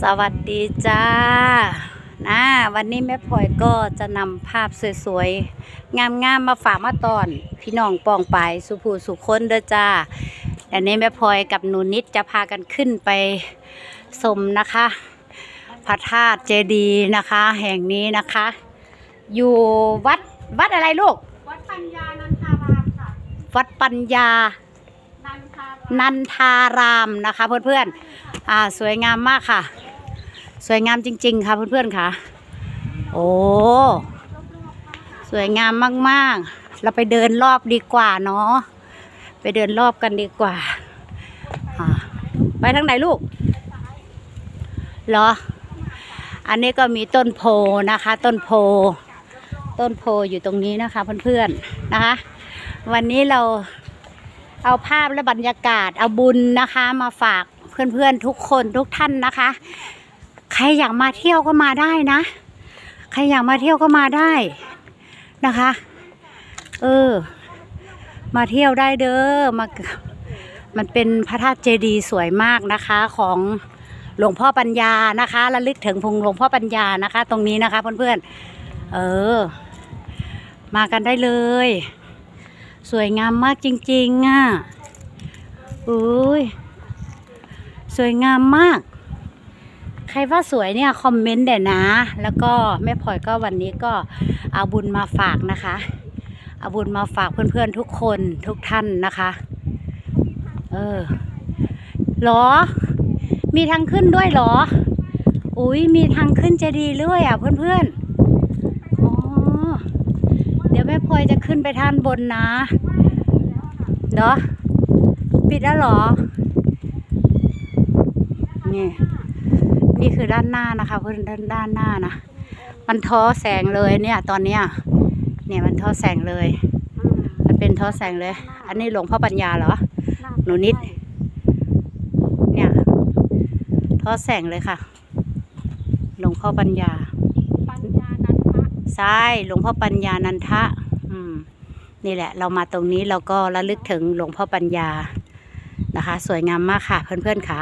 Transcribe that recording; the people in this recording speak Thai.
สวัสดีจ้านะวันนี้แม่พลอยก็จะนำภาพสวยๆ งามๆมาฝากมาตอน พี่น้องปองไปายสุภูสุคนเด้อจ้าอันนี้แม่พลอยกับหนูนิดจะพากันขึ้นไปชมนะคะ พระธาตุเจดีย์นะคะ แห่งนี้นะคะ อยู่วัดวัดอะไรลูก วัดปัญญานันทารามค่ะ วัดปัญญานันทาราม นันทารามนะคะเพื่อนๆอ่าสวยงามมากค่ะ สวยงามจริง ๆ ค่ะเพื่อนๆค่ะ โอ้สวยงามมากๆ เราไปเดินรอบดีกว่าเนาะไปเดินรอบกันดีกว่าอ่าไปทางไหนลูกเหรอ อันนี้ก็มีต้นโพนะคะ ต้นโพ ต้นโพอยู่ตรงนี้นะคะเพื่อนๆนะคะ วันนี้เรา เอาภาพและบรรยากาศ เอาบุญนะคะ มาฝากเพื่อนๆทุกคนทุกท่านนะคะ ใครอยากมาเที่ยวก็มาได้นะ ใครอยากมาเที่ยวก็มาได้นะคะ เออ มาเที่ยวได้เด้อมามันเป็นพระธาตุเจดีย์สวยมากนะคะของหลวงพ่อปัญญานะคะระลึกถึงพงหลวงพ่อปัญญานะคะ ตรงนี้นะคะเพื่อนๆเออ มากันได้เลย สวยงามมากจริงๆอะอุ้ยสวยงามมาก ใครว่าสวยเนี่ยคอมเมนต์เดี๋ยนะ แล้วก็แม่พลอยก็วันนี้ก็เอาบุญมาฝากนะคะเอาบุญมาฝากเพื่อนๆทุกคนทุกท่านนะคะ เออหรอ มีทางขึ้นด้วยหรอ อุ้ยมีทางขึ้นจะดีย์ด้วยอะเพื่อนๆ อ๋อ เดี๋ ยวแม่พลอยจะขึ้นไปท่านบนนะเนาะปิดแล้วเหรอ นี่ นี่คือด้านหน้านะคะเพื่อนด้านด้านหน้านะ มันท้อแสงเลยเนี่ย ตอนเนี้ย เนี่ยมันท้อแสงเลย มันเป็นท้อแสงเลย อันนี้หลวงพ่อปัญญาเหรอ หนูนิด เนี่ย ท้อแสงเลยค่ะ หลวงพ่อปัญญา ปัญญานันทะ ใช่ หลวงพ่อปัญญานันทะอืม นี่แหละ เรามาตรงนี้เราก็ระลึกถึงหลวงพ่อปัญญานะคะ สวยงามมากค่ะเพื่อนๆค่ะ